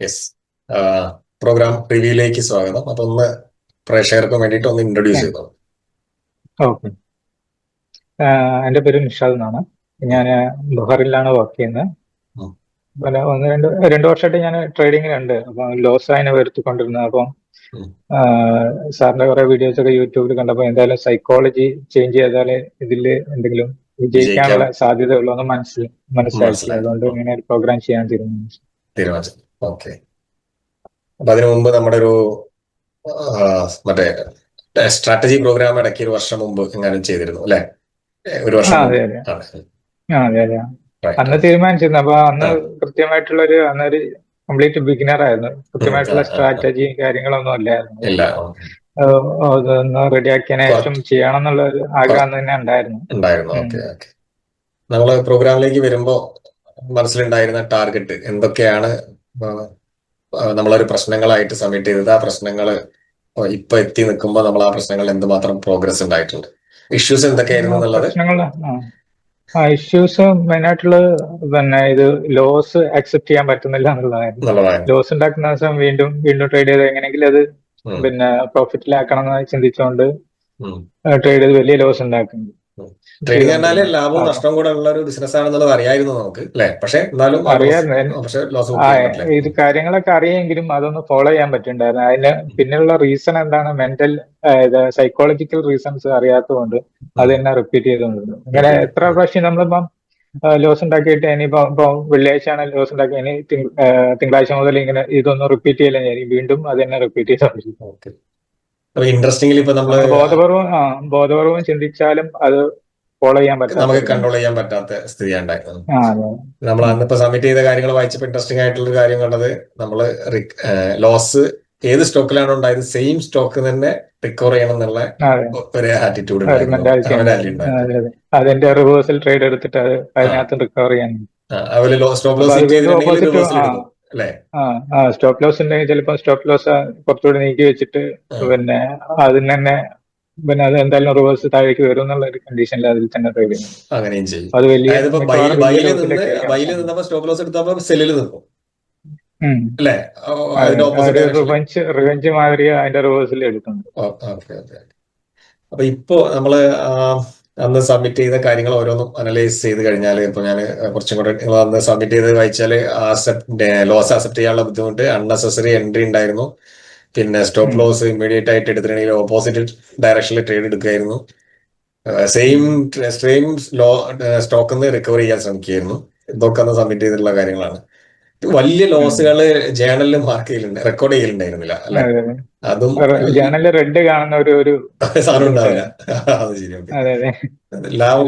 Yes programme റിവ്യൂയിലേക്ക് സ്വാഗതം. അപ്പൊ ഒന്ന് പ്രേക്ഷകർക്ക് വേണ്ടിയിട്ട് ഒന്ന് ഇൻട്രൊഡ്യൂസ് ചെയ്തോ ഓക്കെ എന്റെ പേര് നിഷാദ് എന്നാണ്. ഞാൻ ബഹറിലാണ് വർക്ക് ചെയ്യുന്നത്. പല ഒന്ന് രണ്ട് രണ്ട് വർഷമായിട്ട് ഞാൻ ട്രേഡിങ്ങിലുണ്ട് അപ്പം ലോസ് ആയി വരുത്തിക്കൊണ്ടിരുന്നത്. അപ്പം സാറിന്റെ കുറെ വീഡിയോസ് ഒക്കെ യൂട്യൂബിൽ കണ്ടപ്പോൾ എന്തായാലും സൈക്കോളജി ചേഞ്ച് ചെയ്താലേ ഇതിൽ എന്തെങ്കിലും വിജയിക്കാനുള്ള സാധ്യതയുള്ളൂ എന്ന് മനസ്സിൽ മനസ്സിലാക്കി മനസ്സിലായി. അതുകൊണ്ട് ഇങ്ങനെ ഒരു പ്രോഗ്രാം ചെയ്യാൻ തീരുമാനിച്ചു. ഓക്കെ. അപ്പൊ അതിനു മുമ്പ് നമ്മുടെ ഒരു മറ്റേ സ്ട്രാറ്റജി പ്രോഗ്രാം ഇടയ്ക്ക് ഒരു വർഷം മുമ്പ് എങ്ങാനും ചെയ്തിരുന്നു അല്ലെ? ഒരു വർഷം അതെ അതെ. അന്ന് തീരുമാനിച്ചിരുന്നു. അപ്പൊ അന്ന്. കൃത്യമായിട്ടുള്ള ഒരു അന്നൊരു കംപ്ലീറ്റ് ബിഗിനർ ആയിരുന്നു. കൃത്യമായിട്ടുള്ള. സ്ട്രാറ്റജി കാര്യങ്ങളൊന്നും ഇല്ലായിരുന്നു. അതൊന്ന് റെഡിയാക്കിയതിനു ചെയ്യണം എന്നുള്ള ഒരു ആഗ്രഹം തന്നെ ഉണ്ടായിരുന്നു. ഓക്കെ പ്രോഗ്രാമിലേക്ക് വരുമ്പോ മനസ്സിലുണ്ടായിരുന്ന ടാർഗറ്റ് എന്തൊക്കെയാണ് നമ്മളൊരു പ്രശ്നങ്ങളായിട്ട് സബ്മിറ്റ് ചെയ്തത് ആ പ്രശ്നങ്ങൾ ഇപ്പൊ എത്തി നിൽക്കുമ്പോൾ നമ്മൾ ആ പ്രശ്നങ്ങൾ എന്തുമാത്രം പ്രോഗ്രസ് ഉണ്ടായിട്ടുണ്ട്. ഇഷ്യൂസ് എന്തൊക്കെയായിരുന്നു എന്നുള്ളത്? ഇഷ്യൂസ് മെയിൻ ആയിട്ടുള്ള പിന്നെ ഇത് ലോസ് അക്സെപ്റ്റ് ചെയ്യാൻ പറ്റുന്നില്ല എന്നുള്ളതായിരുന്നു. ലോസ് ഉണ്ടാക്കുന്ന ദിവസം വീണ്ടും വീണ്ടും ട്രേഡ് ചെയ്ത് എങ്ങനെയെങ്കിലും അത് പിന്നെ പ്രോഫിറ്റിലാക്കണം എന്ന് ചിന്തിച്ചുകൊണ്ട് ട്രേഡ് ചെയ്ത് വലിയ ലോസ് ഉണ്ടാക്കുന്നു ട്രേഡിംഗ് പറഞ്ഞാൽ ലാഭവും. നഷ്ടവും കൂടെ ഉള്ള ഒരു ബിസിനസ് ആണെന്നുള്ളത് അറിയായിരുന്നു നമുക്ക് അല്ലെ? പക്ഷെ എന്നാലും. പക്ഷെ ലോസ് ഇത് കാര്യങ്ങളൊക്കെ അറിയെങ്കിലും അതൊന്ന് ഫോളോ ചെയ്യാൻ പറ്റുന്നുണ്ടായിരുന്നു അതിന് പിന്നെയുള്ള റീസൺ എന്താണ്? മെന്റൽ സൈക്കോളജിക്കൽ റീസൺസ് അറിയാത്തതുകൊണ്ട് അത് തന്നെ റിപ്പീറ്റ് ചെയ്തുകൊണ്ടിരുന്നു. ഇങ്ങനെ എത്ര പ്രാവശ്യം നമ്മളിപ്പം ലോസ് ഉണ്ടാക്കിയിട്ട് ഇനിയിപ്പോ ഇപ്പൊ വെള്ളിയാഴ്ച ആണ് ലോസ് ഉണ്ടാക്കി ഇനി തിങ്കളാഴ്ച മുതൽ ഇങ്ങനെ ഇതൊന്നും റിപ്പീറ്റ് ചെയ്യില്ല. വീണ്ടും അത് തന്നെ റിപ്പീറ്റ് ചെയ്തോണ്ടിരിക്കും ഇൻട്രസ്റ്റിംഗ്ലി ഇപ്പൊ നമ്മൾ ബോധപൂർവം ബോധപൂർവം ചിന്തിച്ചാലും അത് ഫോളോ ചെയ്യാൻ പറ്റും നമുക്ക് കൺട്രോൾ ചെയ്യാൻ പറ്റാത്ത സ്ഥിതി ഉണ്ടായിരുന്നു നമ്മൾ അന്നിപ്പോ സബ്മിറ്റ് ചെയ്ത കാര്യങ്ങൾ വായിച്ചപ്പോൾ ഇൻട്രസ്റ്റിംഗ് ആയിട്ടുള്ള ഒരു കാര്യം കണ്ടത് നമ്മൾ ലോസ് ഏത് സ്റ്റോക്കിലാണ് ഉണ്ടായത് സെയിം സ്റ്റോക്ക് തന്നെ റിക്കവർ ചെയ്യണം എന്നുള്ള ഒരു ആറ്റിറ്റ്യൂഡ്. അതിന്റെ റിവേഴ്സൽ ട്രേഡ് എടുത്തിട്ട് അത് അതിനകത്ത് റിക്കവർ ചെയ്യാൻ. അവർ സ്റ്റോപ്പ് ലോസ് ചെയ്തിട്ടുണ്ടെങ്കിൽ റിവേഴ്സൽ എടുക്കും അല്ലെ? ആ സ്റ്റോപ്പ് ലോസ് ഉണ്ടെങ്കിൽ ചിലപ്പോൾ സ്റ്റോപ്പ് ലോസ് കുറച്ചുകൂടി നീക്കി വെച്ചിട്ട് പിന്നെ അതിന് തന്നെ പിന്നെ അത് എന്തായാലും റിവേഴ്സ് താഴേക്ക് വരും എന്നുള്ള ഒരു കണ്ടീഷനിൽ അതിൽ തന്നെ ട്രേഡ് അങ്ങനെയും ചെയ്യും. അത് വലിയ. നിന്നപ്പോ സ്റ്റോപ്പ് ലോസ് എടുത്തപ്പോ സെല്ലിൽ റിവഞ്ച് റിവഞ്ച് മാതിരി അതിന്റെ റിവേഴ്സിൽ എടുക്കുന്നുണ്ട്. ഓക്കെ ഓക്കെ അപ്പൊ ഇപ്പോ നമ്മൾ അന്ന് സബ്മിറ്റ് ചെയ്ത കാര്യങ്ങൾ ഓരോന്നും അനലൈസ് ചെയ്ത് കഴിഞ്ഞാൽ ഇപ്പൊ ഞാൻ കുറച്ചും കൂടെ നിങ്ങൾ അന്ന് സബ്മിറ്റ് ചെയ്ത് വായിച്ചാൽ ലോസ് അക്സെപ്റ്റ് ചെയ്യാനുള്ള ബുദ്ധിമുട്ട് അൺനെസസറി എൻട്രി ഉണ്ടായിരുന്നു. പിന്നെ സ്റ്റോപ്പ് ലോസ് ഇമ്മീഡിയറ്റ് ആയിട്ട് എടുത്തിട്ടുണ്ടെങ്കിൽ ഓപ്പോസിറ്റ് ഡയറക്ഷനിൽ ട്രേഡ് എടുക്കുകയായിരുന്നു സെയിം സെയിം ലോ സ്റ്റോക്കിൽ നിന്ന് റിക്കവർ ചെയ്യാൻ ശ്രമിക്കുകയായിരുന്നു. ഇതൊക്കെ അന്ന് സബ്മിറ്റ് ചെയ്തിട്ടുള്ള കാര്യങ്ങളാണ്. വലിയ ലോസുകൾ ജേണലിൽ മാർക്ക് ചെയ്യലുണ്ട് റെക്കോർഡ് ചെയ്യലുണ്ടായിരുന്നില്ല അല്ലെ? അതെ, ജേണലിൽ റെഡ് കാണുന്ന ഒരു ഒരു സാധനം ഉണ്ടാവില്ല. അത് ശരി ലാഭം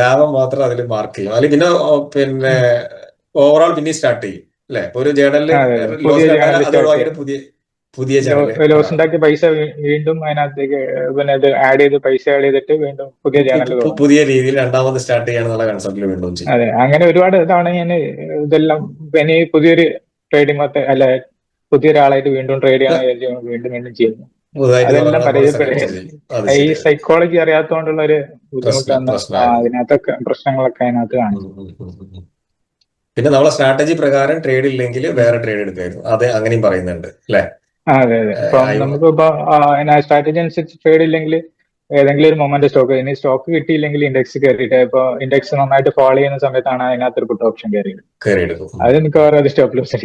ലാഭം മാത്രം അതിൽ മാർക്ക് ചെയ്യും. അല്ലെങ്കിൽ പിന്നെ പിന്നെ ഓവറോൾ പിന്നെ സ്റ്റാർട്ട് ചെയ്യും അല്ലെ? ഒരു ജേണലിൽ. ലോസ് പുതിയ പുതിയ പുതിയ ലോസ് ഉണ്ടാക്കിയ പൈസ വീണ്ടും അതിനകത്തേക്ക് പിന്നെ ഇത് ആഡ് ചെയ്ത് പൈസ ആഡ് ചെയ്തിട്ട് വീണ്ടും പുതിയ ചാനൽ പുതിയ രീതിയിൽ രണ്ടാമത് സ്റ്റാർട്ട് കൺസെപ്റ്റിൽ വീണ്ടും അതെ. അങ്ങനെ ഒരുപാട് തവണ ഞാൻ ഇതെല്ലാം പിന്നെ പുതിയൊരു ട്രേഡിംഗ് മൊത്തം അല്ല പുതിയൊരാളായിട്ട് വീണ്ടും ട്രേഡ് ചെയ്യാൻ വീണ്ടും വീണ്ടും ചെയ്യുന്നു. അതെല്ലാം പരിചയപ്പെടുക. ഈ സൈക്കോളജി അറിയാത്തതുകൊണ്ടുള്ള ഒരു ബുദ്ധിമുട്ടാണ്. അതിനകത്തൊക്കെ പ്രശ്നങ്ങളൊക്കെ അതിനകത്ത് കാണും. ഉം, ഉം, ഉം, ഉം. പിന്നെ നമ്മളെ സ്ട്രാറ്റജി പ്രകാരം ട്രേഡ് ഇല്ലെങ്കിൽ വേറെ ട്രേഡ് എടുക്കായിരുന്നു. അതെ അങ്ങനെയും പറയുന്നുണ്ട് അല്ലെ? അതെ അതെ. ഇപ്പം നമുക്കിപ്പോ സ്ട്രാറ്റജി അനുസരിച്ച് ട്രേഡ് ഇല്ലെങ്കിൽ ഏതെങ്കിലും ഒരു മൊമെന്റ് സ്റ്റോക്ക് ഇനി സ്റ്റോക്ക് കിട്ടിയില്ലെങ്കിൽ ഇൻഡെക്സ് കയറിയിട്ട് ഇപ്പൊ ഇൻഡെക്സ് നന്നായിട്ട് ഫോളോ ചെയ്യുന്ന സമയത്താണ് അതിനകത്ത് ഒരു പുട്ട് ഓപ്ഷൻ കയറിയത് അത് മിക്കവാറും അത് സ്റ്റോപ്പ് ലോസ്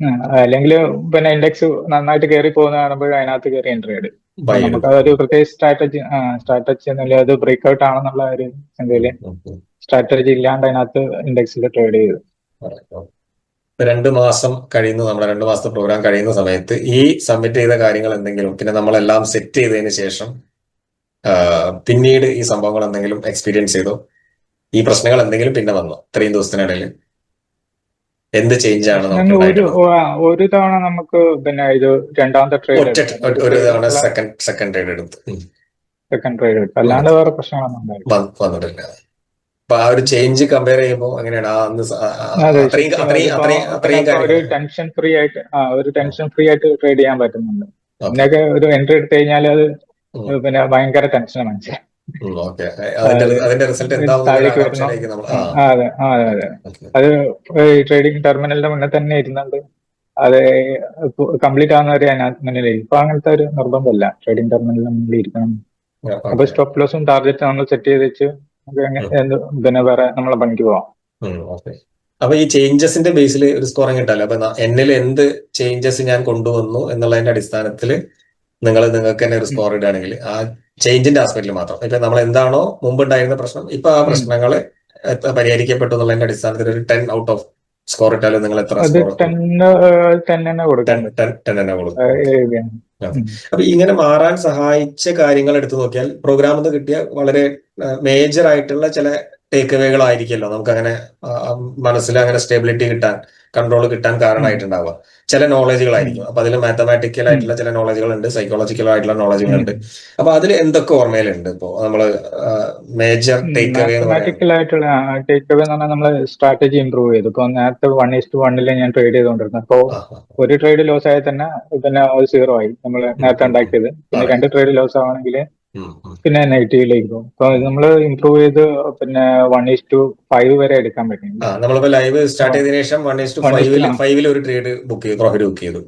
ആ. അല്ലെങ്കിൽ പിന്നെ ഇൻഡെക്സ് നന്നായിട്ട് കയറി പോകുന്ന കാണുമ്പോൾ അതിനകത്ത് കയറി എൻട്രി ഇടും നമുക്ക് അതൊരു പ്രത്യേക സ്ട്രാറ്റജി സ്ട്രാറ്റജി ഒന്നുമില്ല അത് ബ്രേക്ക് ഔട്ട് ആണെന്നുള്ള ഒരു എന്തെങ്കിലും സ്ട്രാറ്റജി ഇല്ലാണ്ട് അതിനകത്ത് ഇൻഡെക്സിൽ ട്രേഡ് ചെയ്തു രണ്ട് മാസം കഴിയുന്ന നമ്മുടെ രണ്ട് മാസത്തെ പ്രോഗ്രാം കഴിയുന്ന സമയത്ത് ഈ സബ്മിറ്റ് ചെയ്ത കാര്യങ്ങൾ എന്തെങ്കിലും പിന്നെ നമ്മളെല്ലാം സെറ്റ് ചെയ്തതിന് ശേഷം പിന്നീട് ഈ സംഭവങ്ങൾ എന്തെങ്കിലും എക്സ്പീരിയൻസ് ചെയ്തോ? ഈ പ്രശ്നങ്ങൾ എന്തെങ്കിലും പിന്നെ വന്നോ? ഇത്രയും ദിവസത്തിനിടയിൽ എന്ത് ചേഞ്ച് ആണ് ഒരു ഒരു തവണ നമുക്ക് പിന്നെ ഇത് രണ്ടാമത്തെ ട്രേഡ് ഒരു തവണ സെക്കൻഡ് സെക്കൻഡ് ട്രേഡ് എടുത്ത്. സെക്കൻഡ് ട്രേഡ് എടുത്തു. അല്ലാണ്ട് വേറെ പ്രശ്നങ്ങളൊന്നും വന്നിട്ടില്ല. അപ്പൊ ആ ഒരു ചേഞ്ച് കമ്പയർ ചെയ്യുമ്പോൾ അങ്ങനെയാണ്. ആ അന്ന് അത്രയും അത്രയും അത്രയും ടെൻഷൻ ഫ്രീ ആയിട്ട് ആ ഒരു ടെൻഷൻ ഫ്രീ ആയിട്ട് ട്രേഡ് ചെയ്യാൻ പറ്റുന്നുണ്ട്. പിന്നൊക്കെ ഒരു എൻട്രി എടുത്തു കഴിഞ്ഞാൽ അത് പിന്നെ ഭയങ്കര ടെൻഷനാണ് മനസ്സിലായി അതിന്റെ റിസൾട്ട് അതെ അതെ അതെ. അത് ട്രേഡിംഗ് ടെർമിനലിന്റെ മുന്നേ തന്നെ ഇരുന്നുണ്ട്. അത് കംപ്ലീറ്റ് ആവുന്നവരെ അതിനകത്ത് മുന്നിലേക്ക് ഇപ്പൊ അങ്ങനത്തെ ഒരു നിർബന്ധമല്ല. ട്രേഡിംഗ് ടെർമിനലിന്റെ മുന്നിൽ ഇരിക്കണം. അപ്പൊ സ്റ്റോപ്പ് ലോസും ടാർഗറ്റ് നമ്മൾ സെറ്റ് ചെയ്ത് വെച്ച് പിന്നെ വേറെ നമ്മളെ പണിക്ക് പോവാം. ഓക്കെ. അപ്പൊ ഈ ചേഞ്ചസിന്റെ ബേസിൽ ഒരു സ്കോറിംഗ് കിട്ടാല്ലോ അപ്പൊ എന്നിൽ എന്ത് ചേഞ്ചസ് ഞാൻ കൊണ്ടുവന്നു എന്നുള്ളതിന്റെ അടിസ്ഥാനത്തിൽ നിങ്ങൾ നിങ്ങൾക്ക് തന്നെ ഒരു സ്കോർ ഇടുകയാണെങ്കിൽ ആ ചേഞ്ചിന്റെ ആസ്പെക്റ്റിൽ മാത്രം. ഇപ്പൊ നമ്മൾ എന്താണോ മുമ്പ് ഉണ്ടായിരുന്ന പ്രശ്നം ഇപ്പൊ ആ പ്രശ്നങ്ങൾ പരിഹരിക്കപ്പെട്ടു എന്നുള്ളതിന്റെ അടിസ്ഥാനത്തിൽ ഒരു ടെൻ ഔട്ട് ഓഫ് സ്കോർ ഇട്ടാലും നിങ്ങൾ എത്ര. അപ്പൊ ഇങ്ങനെ മാറാൻ സഹായിച്ച കാര്യങ്ങൾ എടുത്തു നോക്കിയാൽ പ്രോഗ്രാമിൽ നിന്ന് കിട്ടിയ വളരെ മേജർ ആയിട്ടുള്ള ചില ടേക്ക് അവേകളായിരിക്കുമല്ലോ നമുക്ക് അങ്ങനെ മനസ്സിൽ അങ്ങനെ സ്റ്റെബിലിറ്റി കിട്ടാൻ കൺട്രോൾ കിട്ടാൻ കാരണമായിട്ടുണ്ടാവുക. ചില നോളജുകളായിരിക്കും അപ്പൊ അതിൽ മാത്തമാറ്റിക്കൽ ആയിട്ടുള്ള ചില നോളജുകൾ ഉണ്ട് സൈക്കോളജിക്കൽ ആയിട്ടുള്ള നോളജുകൾ ഉണ്ട് അപ്പൊ അതിൽ എന്തൊക്കെ ഓർമ്മയിലുണ്ട് ഇപ്പോ? നമ്മൾ മേജർ ടേക്ക് അവേ ആയിട്ടുള്ള ടേക്ക് അവേ എന്ന് പറഞ്ഞാൽ നമ്മൾ സ്ട്രാറ്റജി ഇംപ്രൂവ് ചെയ്തു. ഇപ്പൊ നേരത്തെ വൺ ഇസ്റ്റ് വണ്ണിൽ ഞാൻ ട്രേഡ് ചെയ്തുകൊണ്ടിരുന്നത്. അപ്പോ ഒരു ട്രേഡ് ലോസ് ആയാൽ തന്നെ പിന്നെ സീറോ ആയി. നമ്മൾ നേരത്തെ ഉണ്ടാക്കിയത്. പിന്നെ രണ്ട് ട്രേഡ് ലോസ് ആവണമെങ്കിൽ. പിന്നെ നെഗറ്റീവിലേക്ക് പോകും. അപ്പൊ നമ്മൾ ഇംപ്രൂവ് ചെയ്ത് പിന്നെ വൺ ഇസ് ടു ഫൈവ് വരെ എടുക്കാൻ പറ്റും. നമ്മളിപ്പോ ലൈവ് സ്റ്റാർട്ട് ചെയ്തതിനു ശേഷം വൺ ഇസ് ടു ഫൈവിൽ ഒരു ട്രേഡ് ബുക്ക് ചെയ്തു പ്രോഫിറ്റ് ബുക്ക് ചെയ്തു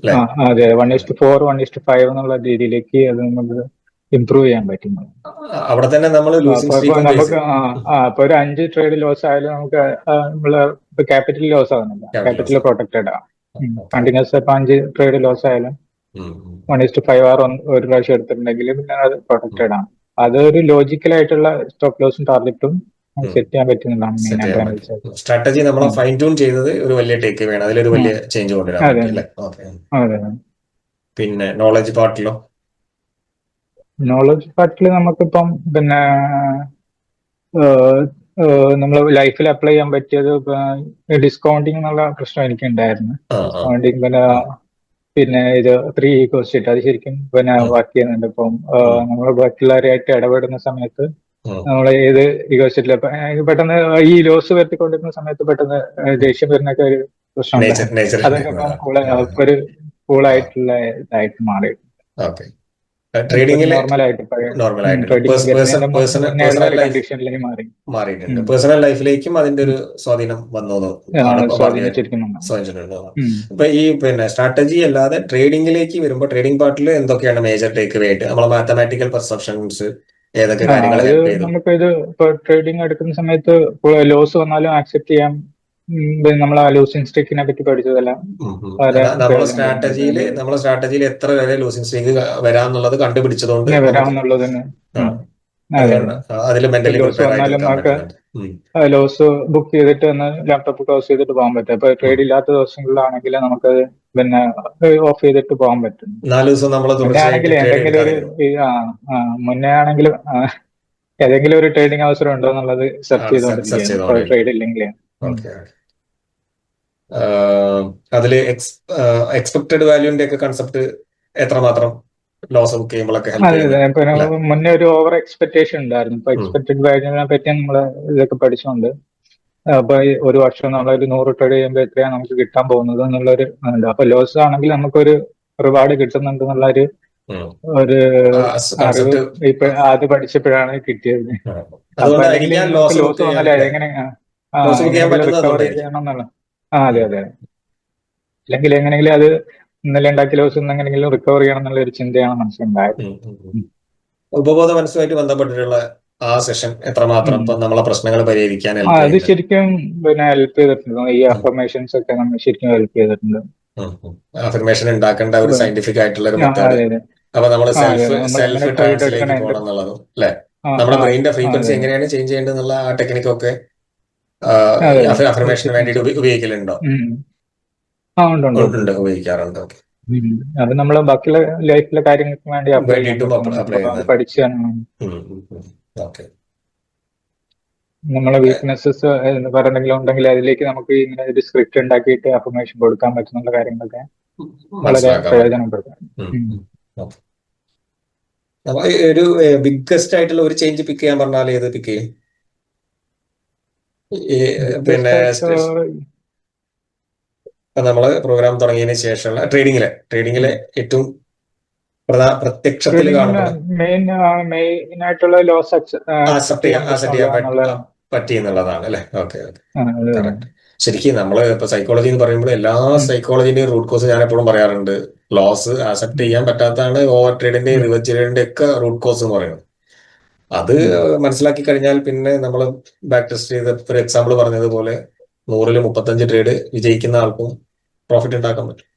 അതെ one is to four one is to five എന്നുള്ള രീതിയിലേക്ക് അത് നമുക്ക് ഇംപ്രൂവ് ചെയ്യാൻ പറ്റും. അവിടെ തന്നെ നമ്മൾ അപ്പൊ നമുക്ക് ഇപ്പൊ ഒരു അഞ്ച് ട്രേഡ് ലോസ് ആയാലും നമുക്ക് നമ്മൾ ക്യാപിറ്റൽ ലോസ് ആവുന്നില്ല. ക്യാപിറ്റൽ പ്രൊട്ടക്റ്റഡ് ആണ് കണ്ടിന്യൂസ് ഇപ്പൊ അഞ്ച് ട്രേഡ് ലോസ് ആയാലും. One is to five R ഒരു പ്രാവശ്യം എടുത്തിട്ടുണ്ടെങ്കിൽ പിന്നെ അത് പ്രൊട്ടക്റ്റഡ് ആണ്. അതൊരു ലോജിക്കൽ ആയിട്ടുള്ള സ്റ്റോപ്പ് ലോസും ടാർഗറ്റും സെറ്റ് ചെയ്യാൻ പറ്റുന്നതാണ് സ്ട്രാറ്റജി നമ്മൾ ഫൈൻ ട്യൂൺ ചെയ്തത് ഒരു വലിയ ടേക്ക് വേണം. അതിലൊരു വലിയ ചേഞ്ച് കൊണ്ടുവരാം പിന്നെ നോളജ് പാർട്ടിലോ നോളജ് പാർട്ടിൽ നമുക്കിപ്പം പിന്നെ നമ്മൾ ലൈഫിൽ അപ്ലൈ ചെയ്യാൻ പറ്റിയത് ഡിസ്കൗണ്ടിങ് എന്നുള്ള പ്രശ്നം എനിക്ക് ഉണ്ടായിരുന്നു ഡിസ്കൗണ്ടിങ് പിന്നെ പിന്നെ ഇത് ത്രീ ഈക്കോസ്റ്റ് അത് ശരിക്കും പിന്നെ. വർക്ക് ചെയ്യുന്നുണ്ട് ഇപ്പം. നമ്മൾ ബാക്കിയുള്ളവരായിട്ട് ഇടപെടുന്ന സമയത്ത്. നമ്മൾ ഏത് ഈക്കോസ്റ്റിൽ പെട്ടെന്ന് ഈ ലോസ് വരുത്തിക്കൊണ്ടിരുന്ന സമയത്ത് പെട്ടെന്ന് ദേഷ്യം വരുന്നൊക്കെ ഒരു പ്രശ്നം അതൊക്കെ ഒരു കൂളായിട്ടുള്ള ഇതായിട്ട് മാറിയിട്ടുണ്ട് ട്രേഡിംഗിൽ മാറിയിട്ടുണ്ട്. പേഴ്സണൽ ലൈഫിലേക്കും അതിന്റെ ഒരു സ്വാധീനം വന്നു. സ്വാധീനിച്ചിട്ടുണ്ട്. ഇപ്പൊ ഈ പിന്നെ സ്ട്രാറ്റജി അല്ലാതെ ട്രേഡിംഗിലേക്ക് വരുമ്പോൾ ട്രേഡിംഗ് പാർട്ടിൽ എന്തൊക്കെയാണ് മേജർ ടേക്ക് അവേ ആയിട്ട് നമ്മളെ മാത്തമാറ്റിക്കൽ പെർസെപ്ഷൻസ് ഏതൊക്കെ കാര്യങ്ങൾ അത് നമുക്ക് ഇത് ഇപ്പൊ ട്രേഡിംഗ് എടുക്കുന്ന സമയത്ത് ലോസ് വന്നാലും ആക്സെപ്റ്റ് ചെയ്യാം. നമ്മൾ ആ ലൂസിംഗ് സ്റ്റിക്കിനെ പറ്റി പഠിച്ചതെല്ലാം നമ്മളെ സ്ട്രാറ്റജിയിൽ നമ്മളെ സ്ട്രാറ്റജിയിൽ എത്ര വരെ ലൂസിംഗ് സ്ട്രീക്ക് വരാന്നുള്ളത് കണ്ടുപിടിച്ചതുകൊണ്ട്. അതെ. അതിൽ മെന്റലി ലോസ് ബുക്ക് ചെയ്തിട്ട് ഒന്ന് ലാപ്ടോപ്പ് ക്ലോസ് ചെയ്തിട്ട് പോകാൻ പറ്റും. അപ്പൊ ട്രേഡ് ഇല്ലാത്ത ദിവസങ്ങളിലാണെങ്കിൽ നമുക്ക് പിന്നെ ഓഫ് ചെയ്തിട്ട് പോകാൻ പറ്റും. നാല് ദിവസം നമ്മൾ ആണെങ്കിൽ എന്തെങ്കിലും ഒരു മുന്നേ ആണെങ്കിലും ഏതെങ്കിലും ഒരു ട്രേഡിംഗ് അവസരം ഉണ്ടോ എന്നുള്ളത് സെർച്ച് ചെയ്തോണ്ട് ട്രേഡ് ഇല്ലെങ്കിൽ എക്സ് എക്സ്പെക്ടഡ് വാല്യൂന്റെ ഒക്കെ കൺസെപ്റ്റ് എത്രമാത്രം ലോസ് ബുക്ക് ചെയ്യുമ്പോഴൊക്കെ അതെ അതെ. മുന്നേ ഒരു ഓവർ എക്സ്പെക്ടേഷൻ ഉണ്ടായിരുന്നു. ഇപ്പൊ. എക്സ്പെക്ടഡ് വാല്യൂനെ പറ്റി നമ്മൾ ഇതൊക്കെ പഠിച്ചുകൊണ്ട് അപ്പൊ ഒരു വർഷം നമ്മളൊരു നൂറ് ട്രേഡ് ചെയ്യുമ്പോൾ എത്രയാണ് നമുക്ക് കിട്ടാൻ പോകുന്നത് എന്നുള്ളൊരു ഉണ്ട് അപ്പൊ ലോസ് ആണെങ്കിൽ നമുക്കൊരു റിവാർഡ് കിട്ടുന്നുണ്ട് എന്നുള്ള ഒരു ഒരു അറിവ് ഇപ്പൊ ആദ്യം പഠിച്ചപ്പോഴാണ് കിട്ടിയത്. ലോസ് വന്നാലേ എങ്ങനെ ആ അതെ അതെ അല്ലെങ്കിൽ എങ്ങനെയെങ്കിലും അത് ഇന്നലെ ഉണ്ടാക്കിയ ലോസ് എങ്ങനെയെങ്കിലും റിക്കവർ ചെയ്യണം എന്നുള്ള ഒരു ചിന്തയാണ് മനസ്സിലുണ്ടായത്. ഉപബോധ മനസ്സുമായിട്ട് ബന്ധപ്പെട്ടിട്ടുള്ള ആ സെഷൻ എത്രമാത്രം നമ്മളെ പ്രശ്നങ്ങൾ പരിഹരിക്കാൻ അത് ശരിക്കും പിന്നെ ഹെൽപ്പ് ചെയ്തിട്ടുണ്ട്. ഈ അഫർമേഷൻസ് ഒക്കെ നമ്മൾ ശരിക്കും ഹെൽപ്പ് ചെയ്തിട്ടുണ്ട്. അഫർമേഷൻ ഉണ്ടാക്കേണ്ട ഒരു സയന്റിഫിക് ആയിട്ടുള്ള ഒരു മെത്തേഡ് അപ്പൊ നമ്മൾ സെൽഫ് സെൽഫ് ട്രാൻസ്ലേറ്റ് പോകണം എന്നുള്ളതും അല്ലെ? നമ്മുടെ ബ്രെയിനിന്റെ ഫ്രീക്വൻസി. എങ്ങനെയാണ് ചേഞ്ച് ചെയ്യേണ്ടതെന്നുള്ള ആ ടെക്നിക്കൊക്കെ. അഫർമേഷന് വേണ്ടിയിട്ട് ഉപ- ഉപയോഗിക്കലുണ്ടോ. ആ ഉണ്ട് ഉണ്ട്. ഉപയോഗിക്കാറുണ്ട്. ഓക്കെ അത് നമ്മൾ ബാക്കിയുള്ള ലൈഫിലെ കാര്യങ്ങൾക്ക് വേണ്ടി ഓക്കെ നമ്മളെ വീക്ക്നെസ്സസ് എന്ന് പറഞ്ഞെങ്കിലും ഉണ്ടെങ്കിൽ അതിലേക്ക് നമുക്ക് ഇങ്ങനെ ഒരു സ്ക്രിപ്റ്റ് ഉണ്ടാക്കിയിട്ട് അഫർമേഷൻ കൊടുക്കാൻ പറ്റുന്നുള്ള കാര്യങ്ങളൊക്കെ വളരെ പ്രയോജനപ്പെടുത്താം. ഒരു ബിഗ്ഗസ്റ്റ് ആയിട്ടുള്ള ഒരു ചേഞ്ച് പിക്ക് ചെയ്യാൻ പറഞ്ഞാൽ ഏത് പിക്ക് ചെയ്യും? ഈ പിന്നെ നമ്മൾ പ്രോഗ്രാം തുടങ്ങിയതിന് ശേഷമുള്ള ട്രേഡിംഗിലെ ട്രേഡിംഗിലെ ഏറ്റവും പ്രത്യക്ഷത്തിൽ മെയിൻ മെയിൻ ആയിട്ടുള്ള ലോസ് പറ്റി- എന്നുള്ളതാണ് അല്ലെ? ഓക്കെ ശരിക്കും നമ്മൾ ഇപ്പൊ സൈക്കോളജി എന്ന് പറയുമ്പോൾ എല്ലാ സൈക്കോളജിന്റെയും റൂട്ട് കോസ് ഞാൻ എപ്പോഴും പറയാറുണ്ട്. ലോസ് ആക്സെപ്റ്റ് ചെയ്യാൻ പറ്റാത്തതാണ് ഓവർ ട്രേഡിന്റെയും റിവേഴ്സ് ട്രേഡിന്റെ ഒക്കെ റൂട്ട് കോസ് എന്ന് പറയുന്നത്. അത് മനസ്സിലാക്കി കഴിഞ്ഞാൽ പിന്നെ നമ്മൾ ബാക്ക് ടെസ്റ്റ് ചെയ്ത് ഒരു എക്സാമ്പിൾ പറഞ്ഞതുപോലെ നൂറിൽ മുപ്പത്തഞ്ച് ട്രേഡ് വിജയിക്കുന്ന ആൾക്കും പ്രോഫിറ്റ് ഉണ്ടാക്കാൻ പറ്റും.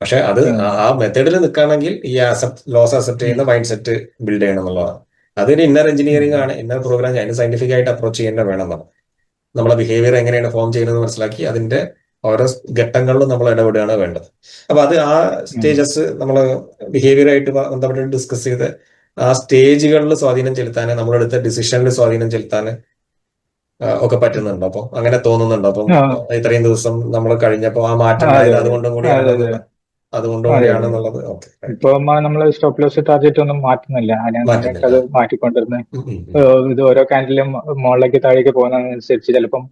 പക്ഷെ അത് ആ മെത്തേഡിൽ നിൽക്കുകയാണെങ്കിൽ ഈ ആസെപ്റ്റ് ലോസ് അക്സെപ്റ്റ് ചെയ്യുന്ന മൈൻഡ് സെറ്റ് ബിൽഡ് ചെയ്യണം എന്നുള്ളതാണ്. അതൊരു ഇന്നർ എഞ്ചിനീയറിംഗ് ആണ്. ഇന്നർ പ്രോഗ്രാം അതിന് സയന്റിഫിക് ആയിട്ട് അപ്രോച്ച് ചെയ്യേണ്ട വേണം നമ്മൾ നമ്മളെ ബിഹേവിയർ എങ്ങനെയാണ് ഫോം ചെയ്യുന്നത് മനസ്സിലാക്കി അതിന്റെ ഓരോ ഘട്ടങ്ങളിലും നമ്മൾ ഇടപെടുകയാണ് വേണ്ടത്. അപ്പൊ അത് ആ സ്റ്റേജസ് നമ്മൾ ബിഹേവിയറായിട്ട് ബന്ധപ്പെട്ട് ഡിസ്കസ് ചെയ്ത് ആ സ്റ്റേജുകളിൽ സ്വാധീനം ചെലുത്താൻ നമ്മളെടുത്ത ഡിസിഷനിൽ സ്വാധീനം ചെലുത്താൻ ഒക്കെ പറ്റുന്നുണ്ടോ. അപ്പൊ അങ്ങനെ തോന്നുന്നുണ്ടോ. അപ്പം. ഇത്രയും ദിവസം നമ്മൾ കഴിഞ്ഞപ്പോ ആ മാറ്റം. അതുകൊണ്ടും കൂടി. അതുകൊണ്ടും ഇപ്പൊ നമ്മൾ സ്റ്റോപ്പ് ലോസ് ടാർഗറ്റ് ഒന്നും മാറ്റുന്നില്ല. അത് മാറ്റിക്കൊണ്ടിരുന്നത് ഏഹ് ഇത് ഓരോ കാൻഡിലും മുകളിലേക്ക് താഴേക്ക് പോകുന്നതനുസരിച്ച് ചിലപ്പം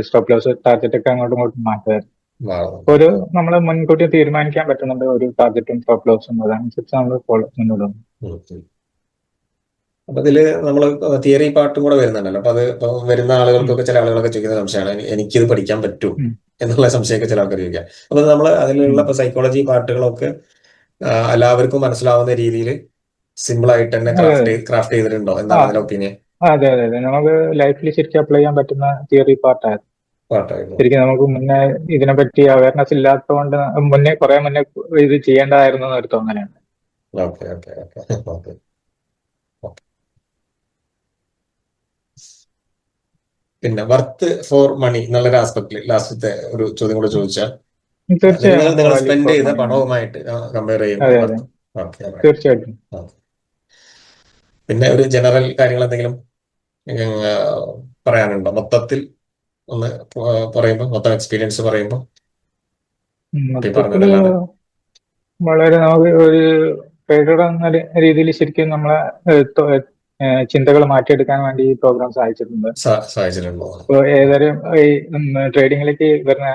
സ്റ്റോപ്പ് ലോസ് ടാർജറ്റ് ഒക്കെ അങ്ങോട്ടും ഇങ്ങോട്ടും മാറ്റുക ഒരു നമ്മൾ മുൻകൂട്ടി തീരുമാനിക്കാൻ പറ്റുന്നുണ്ട് ഒരു ടാർജറ്റും സ്റ്റോപ്പ് ലോസും അതനുസരിച്ച് നമ്മൾ മുന്നോട്ട് പോകും അപ്പൊ ഇതിൽ നമ്മൾ തിയറി പാട്ടും കൂടെ വരുന്നുണ്ടല്ലോ. അപ്പൊ അത് ഇപ്പൊ വരുന്ന ആളുകൾക്കൊക്കെ ചില ആളുകളൊക്കെ ചോദിക്കുന്ന സംശയമാണ് എനി- എനിക്കിത് പഠിക്കാൻ പറ്റൂ? എന്നുള്ള സംശയമൊക്കെ ചില ആൾക്കാർ ചോദിക്കാം അപ്പൊ നമ്മൾ അതിലുള്ള സൈക്കോളജി പാട്ടുകളൊക്കെ എല്ലാവർക്കും മനസ്സിലാവുന്ന രീതിയിൽ സിമ്പിൾ ആയിട്ട് തന്നെ ക്രാഫ്റ്റ് ക്രാഫ്റ്റ് ചെയ്തിട്ടുണ്ടോ? എന്താണ്. അതിന്റെ ഒപ്പീനിയൻ അതെ അതെ അതെ. നമുക്ക് ലൈഫിൽ ശരിക്കും അപ്ലൈ ചെയ്യാൻ പറ്റുന്ന തിയറി പാട്ടായിരുന്നു. പാർട്ടായിരുന്നു ശരിക്കും നമുക്ക് മുന്നേ ഇതിനെപ്പറ്റി അവയർനെസ് ഇല്ലാത്തതുകൊണ്ട് മുന്നേ കുറെ മുന്നേ ഇത് ചെയ്യേണ്ടതായിരുന്നു എന്നൊരു തോന്നലാണ്. ഓക്കെ ഓക്കെ ഓക്കെ ഓക്കെ പിന്നെ വർത്ത് ഫോർ മണി എന്നുള്ളൊരു ആസ്പെക്ടിൽ ലാസ്റ്റത്തെ ഒരു ചോദ്യം കൂടെ ചോദിച്ചാൽ നിങ്ങൾ സ്പെൻഡ് ചെയ്ത. പണവുമായിട്ട് കമ്പയർ ചെയ്യുന്നത്. തീർച്ചയായിട്ടും. പിന്നെ ഒരു ജനറൽ കാര്യങ്ങൾ എന്തെങ്കിലും പറയാനുണ്ടോ? മൊത്തത്തിൽ ഒന്ന് പറയുമ്പോൾ പറയുമ്പോ മൊത്തം എക്സ്പീരിയൻസ് പറയുമ്പോ ഉം, ഈ മൊത്തത്തിൽ പറഞ്ഞതല്ലാതെ. വളരെ നമുക്ക് ഒരു എന്ന രീതിയിൽ ശരിക്കും നമ്മളെ ചിന്തകൾ മാറ്റിയെടുക്കാൻ വേണ്ടി ഈ പ്രോഗ്രാം സഹായിച്ചിട്ടുണ്ട്. അപ്പോ ഇപ്പോൾ ഏതൊരു ഈ ട്രേഡിങ്ങിലേക്ക് വരുന്ന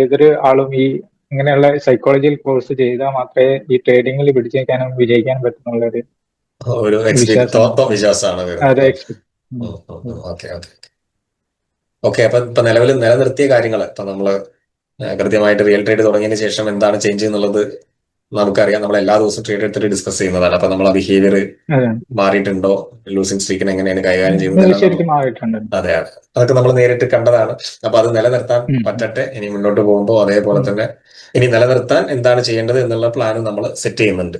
ഏതൊരു ആളും ഈ ഇങ്ങനെയുള്ള സൈക്കോളജിയിൽ കോഴ്സ് ചെയ്താൽ മാത്രമേ ഈ ട്രേഡിങ്ങിൽ പിടിച്ചു നിൽക്കാനും വിജയിക്കാനും പറ്റുന്നുള്ള ഒരു വിശ്വാസമാണ്. അത് ഓക്കെ ഓക്കെ. ഓക്കെ അപ്പൊ ഇപ്പൊ നിലവിൽ നിലനിർത്തിയ കാര്യങ്ങൾ ഇപ്പൊ നമ്മൾ കൃത്യമായിട്ട് റിയൽ ട്രേഡ് തുടങ്ങിയതിന് ശേഷം എന്താണ് ചേഞ്ച് എന്നുള്ളത് നമുക്കറിയാം നമ്മൾ എല്ലാ ദിവസവും ട്രേഡ് എടുത്തിട്ട് ഡിസ്കസ് ചെയ്യുന്നതാണ്. അപ്പൊ നമ്മൾ ആ ബിഹേവിയർ മാറിയിട്ടുണ്ടോ? ലൂസിംഗ് സ്ട്രീക്കിനെ എങ്ങനെയാണ് കൈകാര്യം ചെയ്യുന്നത് അതെ അതെ. അതൊക്കെ നമ്മൾ നേരിട്ട് കണ്ടതാണ്. അപ്പൊ അത് നിലനിർത്താൻ പറ്റട്ടെ. ഇനി മുന്നോട്ട് പോകുമ്പോൾ അതേപോലെ തന്നെ ഇനി നിലനിർത്താൻ എന്താണ് ചെയ്യേണ്ടത് എന്നുള്ള പ്ലാനും നമ്മൾ സെറ്റ് ചെയ്യുന്നുണ്ട്.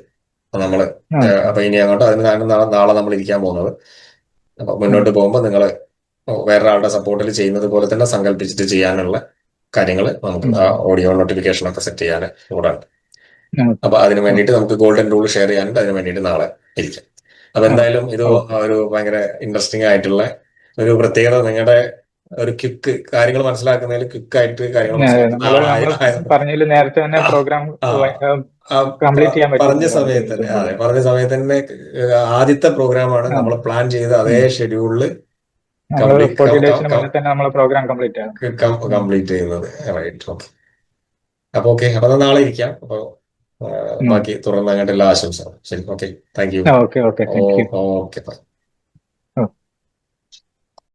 ആ. അപ്പൊ ഇനി അങ്ങോട്ട് അതിന് നാളെ നാളെ നമ്മൾ ഇരിക്കാൻ പോകുന്നത്. അപ്പൊ മുന്നോട്ട് പോകുമ്പോൾ നിങ്ങൾ വേറൊരാളുടെ സപ്പോർട്ടിൽ ചെയ്യുന്നത് പോലെ തന്നെ സങ്കല്പിച്ചിട്ട് ചെയ്യാനുള്ള കാര്യങ്ങൾ നമുക്ക് ഓഡിയോ നോട്ടിഫിക്കേഷൻ ഒക്കെ സെറ്റ് ചെയ്യാൻ കൂടെ ഉണ്ട് ഉം. അപ്പൊ അതിന് വേണ്ടിയിട്ട് നമുക്ക് ഗോൾഡൻ റൂൾ ഷെയർ ചെയ്യാനുണ്ട്. അതിന് വേണ്ടിയിട്ട് നാളെ ഇരിക്കാം. അപ്പൊ എന്തായാലും ഇത് ഒരു ഭയങ്കര ഇൻട്രസ്റ്റിംഗ് ആയിട്ടുള്ള ഒരു പ്രത്യേകത നിങ്ങളുടെ ഒരു ക്വിക്ക് കാര്യങ്ങൾ മനസ്സിലാക്കുന്നതിൽ ക്വിക്കായിട്ട് ആയിട്ട് പറഞ്ഞതിൽ നേരത്തെ തന്നെ പ്രോഗ്രാം. ആ, ചെയ്യാൻ. പറഞ്ഞ സമയത്ത് തന്നെ അതെ പറഞ്ഞ സമയത്ത് തന്നെ ആദ്യത്തെ പ്രോഗ്രാമാണ്. നമ്മൾ പ്ലാൻ ചെയ്ത അതേ ഷെഡ്യൂളിൽ കംപ്ലീറ്റ് കംപ്ലീറ്റ് ചെയ്യുന്നത്. റൈറ്റ് ഓക്കെ അപ്പൊ ഓക്കെ അപ്പൊ നാളെ ഇരിക്കാം. അപ്പൊ. ബാക്കി തുറന്ന് അങ്ങോട്ട് എല്ലാ ആശംസകളും ശരി okay. Thank you. Okay okay. Okay